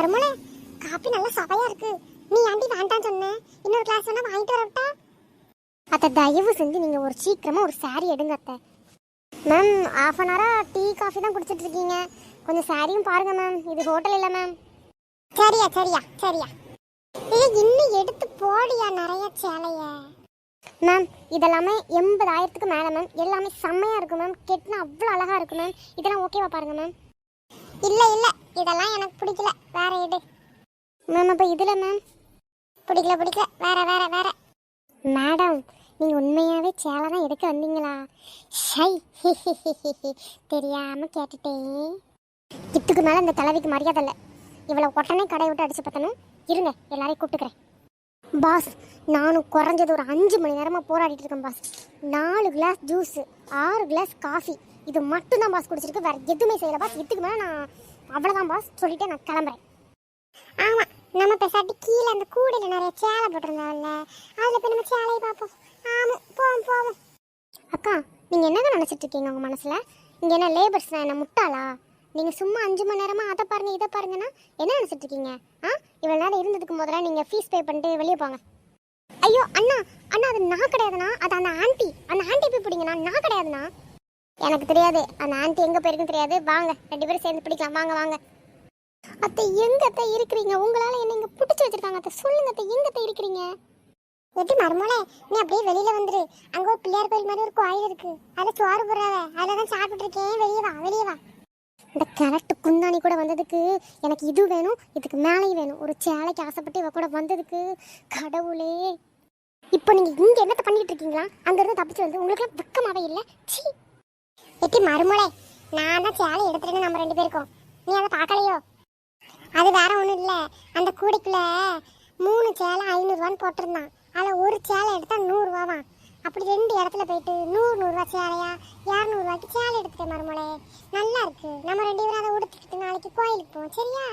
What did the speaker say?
மருமலை copy நல்லா சவையா இருக்கு. நீ ஆண்டி வேண்டாம் சொன்ன? இன்னொரு கிளாஸ் வேணா வாங்கிட்டு வரட்டா அத்தை தயவு செஞ்சு நீங்க ஒரு சீக்கிரமா ஒரு சாரி எடுங்க அத்தை. மேம் ஆஃப் அன் ஹவரா டீ காஃபி தான் குடிச்சிட்டு இருக்கீங்க. கொஞ்சம் சாரியும் பாருங்க மேம் இது ஹோட்டல் இல்லை மேம் சரியா சரியா சரியா. ஏய் இன்னும் எடுத்து போடியா நிறைய சேலைய? மேம் இதெல்லாமே எண்பதாயிரத்துக்கு மேலே மேம் எல்லாமே செம்மையாக இருக்கும் மேம் கெட்டினா அவ்வளோ அழகாக இருக்கும் மேம் இதெல்லாம் ஓகேவா பாருங்கள் மேம் இல்லை இல்லை. இதெல்லாம் எனக்கு பிடிக்கல. வேற எடு மேம் அப்போ இதில் மேம்? பிடிக்கல பிடிக்கல. வேற வேற வேற. மேடம் நீங்கள் உண்மையாகவே சேலை தான் எடுக்க வந்தீங்களா? ஷை தெரியாமல் கேட்டுட்டேன். இதுக்கு மேலே இந்த தலைவிக்கு மரியாதை இல்லை. இவ்வளோ உடனே கடை விட்டு அடிச்சு பார்த்தனும் இருங்க எல்லாரையும் கூப்பிட்டுக்கிறேன். பாஸ் நானும் குறைஞ்சது ஒரு அஞ்சு மணி நேரமாக போராடிட்டு இருக்கேன் பாஸ். நாலு கிளாஸ் ஜூஸு ஆறு கிளாஸ் காஃபி இது மட்டும் தான் பாஸ் குடிச்சிருக்கு. வேற எதுவுமே செய்யல பாஸ் இதுக்கு மேலே நான் அவ்வளோதான் பாஸ் சொல்லிட்டு நான் கிளம்புறேன். ஆமாம் நம்ம பேசாட்டி கீழே அந்த கூடையில் நிறைய சேலை போட்டிருந்தாங்கல்ல அதில் போய் நம்ம சேலையை பார்ப்போம். ஆமாம் போவோம் போவோம். அக்கா நீங்கள் என்னங்க நினச்சிட்டு இருக்கீங்க உங்கள் மனசில்? இங்கே என்ன லேபர்ஸ் என்ன முட்டாளா? நீங்கள் சும்மா அஞ்சு மணி நேரமாக அதை பாருங்க இதை பாருங்கன்னா என்ன நினச்சிட்டு இருக்கீங்க? ஆ? இவ்வளோ நேரம் இருந்ததுக்கு முதல்ல நீங்கள் ஃபீஸ் பே பண்ணிட்டு வெளியே போங்க. ஐயோ அண்ணா அண்ணா அது நான் கிடையாதுண்ணா. அது அந்த ஆண்டி அந்த ஆண்டி போய் பிடிங்கண்ணா. நான் கிடையாதுண்ணா. எனக்கு தெரியாது. அந்த ஆண்டி எங்கே போயிருக்குன்னு தெரியாது. வாங்க ரெண்டு பேரும் சேர்ந்து பிடிக்கலாம். வாங்க வாங்க. அத்தை எங்க அத்தை இருக்கிறீங்க? உங்களால என்ன இங்க பிடிச்சி வச்சிருக்காங்க அத்தை. சொல்லுங்க அத்தை எங்க அத்தை இருக்கிறீங்க? எப்படி மருமோளே நீ அப்படியே வெளியில வந்துரு. அங்க ஒரு பிள்ளையார் கோயில் மாதிரி ஒரு கோயில் இருக்கு. அதுல சோறு போடுறாவ. அதுல தான் சாப்பிட்டு இருக்கேன் வெளியே வா வெளியே வா. இந்த கரெக்ட் குந்தாணி கூட வந்ததுக்கு எனக்கு இது வேணும் இதுக்கு மேலேயும் வேணும். ஒரு சேலைக்கு ஆசைப்பட்டு இவ கூட வந்ததுக்கு கடவுளே. இப்போ நீங்க இங்க என்னத்த பண்ணிட்டு இருக்கீங்களா? அங்க இருந்து தப்பிச்சு வந்து உங்களுக்கு வெக்கமாவே இல்லை. சீ எட்டி மருமோளே நான் தான் சேலை எடுத்துட்டு நம்ம ரெண்டு பேருக்கும். நீ அதை பார்க்கலையோ? அது வேற ஒன்றும் இல்லை. அந்த கூடைக்குள்ள மூணு சேலை ஐநூறுரூவான்னு போட்டிருந்தான். அதில் ஒரு சேலை எடுத்தால் நூறுரூவாவான் அப்படி ரெண்டு இடத்துல போயிட்டு நூறு நூறுரூவா சேலையா? இரநூறுவாய்க்கு சேலை எடுத்துட்டேன் மருமலை நல்லா இருக்கு. நம்ம ரெண்டு பேரும் அதை உடுத்துக்கிட்டு நாளைக்கு கோயிலுக்கு போவோம். சரியா?